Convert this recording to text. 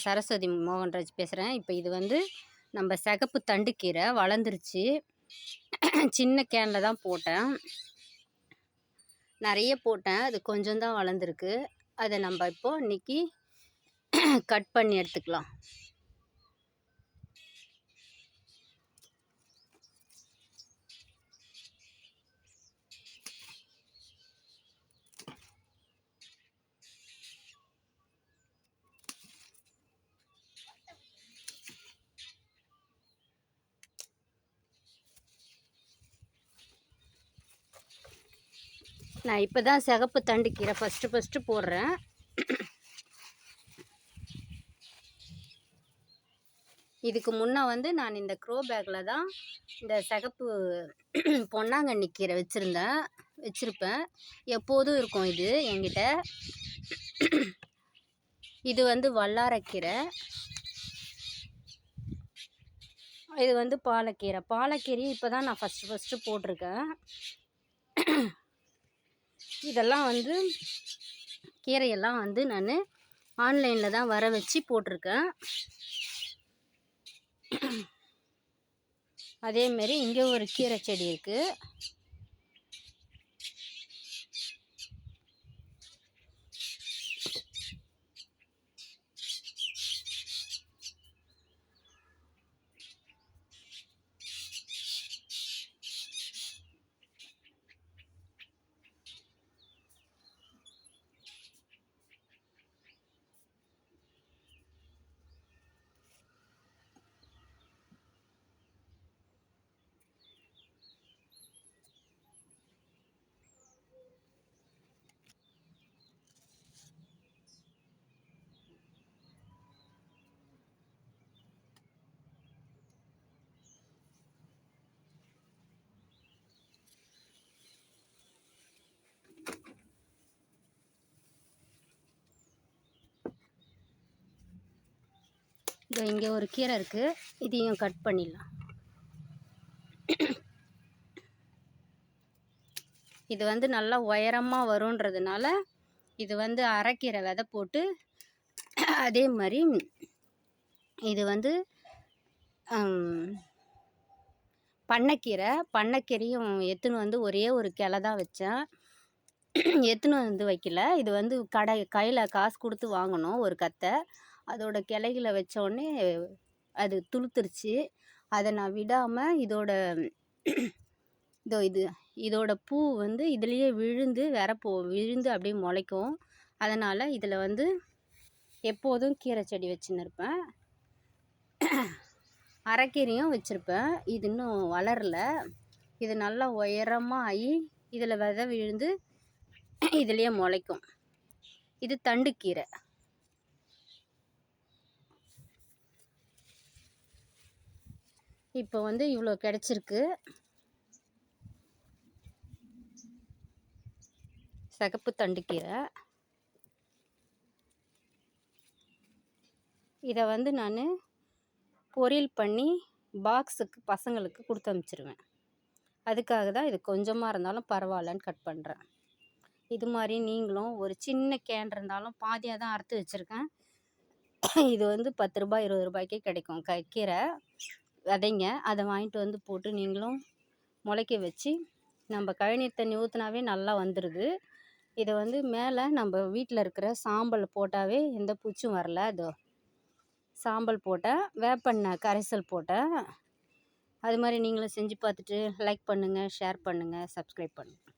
சரஸ்வதி மோகன்ராஜ் பேசுகிறேன் இப்போ இது வந்து நம்ம சிகப்பு தண்டுக்கீரை வளர்ந்துருச்சு. சின்ன கேனில் தான் போட்டேன். நிறைய போட்டேன். அது கொஞ்சம் தான் வளர்ந்துருக்கு. அதை நம்ம இப்போ இன்னைக்கு கட் பண்ணி எடுத்துக்கலாம். நான் இப்போ தான் சிகப்பு தண்டுக்கீரை ஃபஸ்ட்டு ஃபஸ்ட்டு போடுறேன். இதுக்கு முன்னே வந்து நான் இந்த க்ரோ பேக்கில் தான் இந்த சிகப்பு பொன்னாங்கண்ணி கீரை வச்சுருந்தேன் வச்சுருப்பேன். எப்போதும் இருக்கும் இது என்கிட்ட. இது வந்து வல்லாரக்கீரை இது வந்து பாலக்கீரை. பாலக்கீரையும் இப்போ தான் நான் ஃபஸ்ட்டு ஃபஸ்ட்டு போட்டிருக்கேன். இதெல்லாம் வந்து கீரையெல்லாம் வந்து நான் ஆன்லைனில் தான் வர வச்சு போட்டிருக்கேன். அதேமாரி இங்கே ஒரு கீரை செடி இருக்குது இதோ இங்கே ஒரு கீரை இருக்குது இதையும் கட் பண்ணிடலாம். இது வந்து நல்லா உயரமாக வருன்றதுனால இது வந்து அரைக்கீரை விதை போட்டு அதே மாதிரி இது வந்து பண்ணைக்கீரை பண்ணைக்கீரையும் எடுத்துன்னு வந்து ஒரே ஒரு கிளை தான் வச்சேன். எடுத்துன்னு வந்து வைக்கல. இது வந்து கடை கையில் காசு கொடுத்து வாங்கணும் ஒரு கத்தை. அதோட கிளைகளை வச்சோடனே அது துளுத்துருச்சு. அதை நான் விடாமல் இதோட இதோ இது இதோட பூ வந்து இதுலேயே விழுந்து வரப்போ விழுந்து அப்படியே முளைக்கும். அதனால் இதில் வந்து எப்போதும் கீரை செடி வச்சுன்னு இருப்பேன் அரைக்கீரையும் வச்சுருப்பேன். இது இன்னும் வளரல. இது நல்லா உயரமாக ஆகி இதில் விதை விழுந்து இதுலேயே முளைக்கும். இது தண்டுக்கீரை இப்போ வந்து இவ்வளோ கிடச்சிருக்கு. சிகப்பு தண்டுக்கீரை இதை வந்து நான் பொரியல் பண்ணி பாக்ஸுக்கு பசங்களுக்கு கொடுத்து அனுப்பிச்சிருவேன் அதுக்காக தான் இது கொஞ்சமாக இருந்தாலும் பரவாயில்லன்னு கட் பண்ணுறேன் இது மாதிரி நீங்களும் ஒரு சின்ன கேன் இருந்தாலும் பாதியாக தான் அறுத்து வச்சுருக்கேன். இது வந்து பத்து ரூபாய் இருபது ரூபாய்க்கே கிடைக்கும் க கீரை. விதைங்க அதை வாங்கிட்டு வந்து போட்டு நீங்களும் முளைக்க வச்சு நம்ம கழிநீர் தண்ணி ஊற்றினாவே நல்லா வந்துடுது இதை வந்து மேலே நம்ம வீட்டில் இருக்கிற சாம்பல் போட்டாவே எந்த பூச்சும் வரல. அதோ சாம்பல் போட்டேன் வேப்பெண்ணெய் கரைசல் போட்டேன் அது மாதிரி நீங்களும் செஞ்சு பார்த்துட்டு லைக் பண்ணுங்கள் ஷேர் பண்ணுங்கள் சப்ஸ்கிரைப் பண்ணுங்கள்